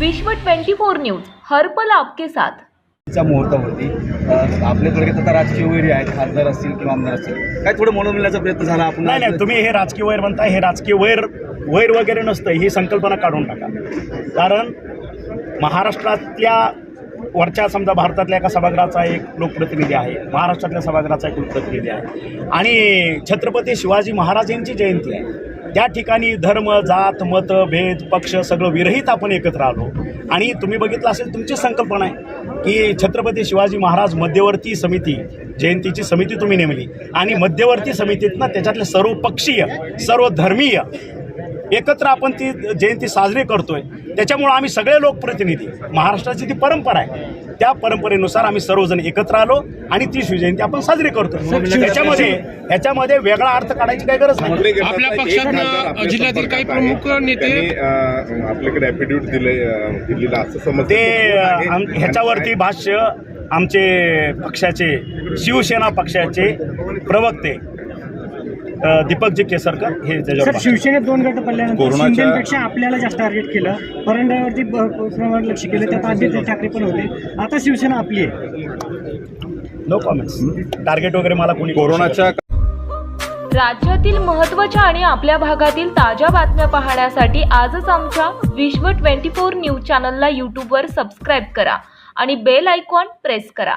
विश्व 24 न्यूज हर्पल आपके साथ. च्या मुहूर्तावरती अ, आपल्या थोडक्यात आता राजकीय वैरी आहेत खासदार असतील किंवा आमदार असतील काय थोडं मनवण्याचा प्रयत्न झाला आपण? नाही नाही तुम्ही हे राजकीय वैर म्हणताय हे राजकीय वैर वैर वगैरे नसतं ही संकल्पना काढून टाका. कारण महाराष्ट्रातल्या वरच्या समजा भारतातल्या एका सभागृहाचा एक लोकप्रतिनिधी आहे महाराष्ट्रातल्या सभागृहाचा एक लोकप्रतिनिधी आहे. आणि छत्रपती शिवाजी महाराज यांची जयंती आहे. त्या ठिकाणी धर्म जात मत भेद पक्ष सगळं विरहित आपण एकत्र आलो आणि तुम्ही बघितलं असेल तुमची संकल्पना आहे की छत्रपती शिवाजी महाराज मध्यवर्ती समिती जयंतीची समिती तुम्ही नेमली. आणि मध्यवर्ती समितीत ना त्याच्यातले सर्व पक्षीय सर्व धर्मीय एकत्र आपण ती जयंती साजरी करतोय. त्याच्यामुळं आम्ही सगळे लोकप्रतिनिधी महाराष्ट्राची ती परंपरा आहे त्या परंपरेनुसार आम्ही सर्वजण एकत्र आलो आणि ती शिवजयंती आपण साजरी करतो ह्याच्यामध्ये ह्याच्यामध्ये वेगळा अर्थ काढायची काही गरज नाही. आपल्या पक्षात जिल्ह्यातील काही. प्रमुख नेते- आपल्याकडे दिले दिलेलं असं समजतं ते आम- ह्याच्यावरती भाष्य आमचे पक्षाचे शिवसेना पक्षाचे प्रवक्ते दीपकजी केसरकर हे त्याच्यावर शिवसेनेत दोन गट पडल्यानंतर शिंदेपेक्षा आपल्याला जास्त टार्गेट केलं. परंड्यावरती लक्ष केलं त्यात आदित्य ठाकरे पण होते. आता शिवसेना आपली आहे. नो कॉमेंट्स टार्गेट वगैरे मला कोणी कोरोनाच्या राज्यातील महत्त्वाच्या आणि आपल्या भागातील ताज्या बातम्या पाहण्यासाठी आजच आमच्या विश्व 24 न्यूज चॅनलला यूट्यूबवर सबस्क्राईब करा आणि बेल आयकॉन प्रेस करा.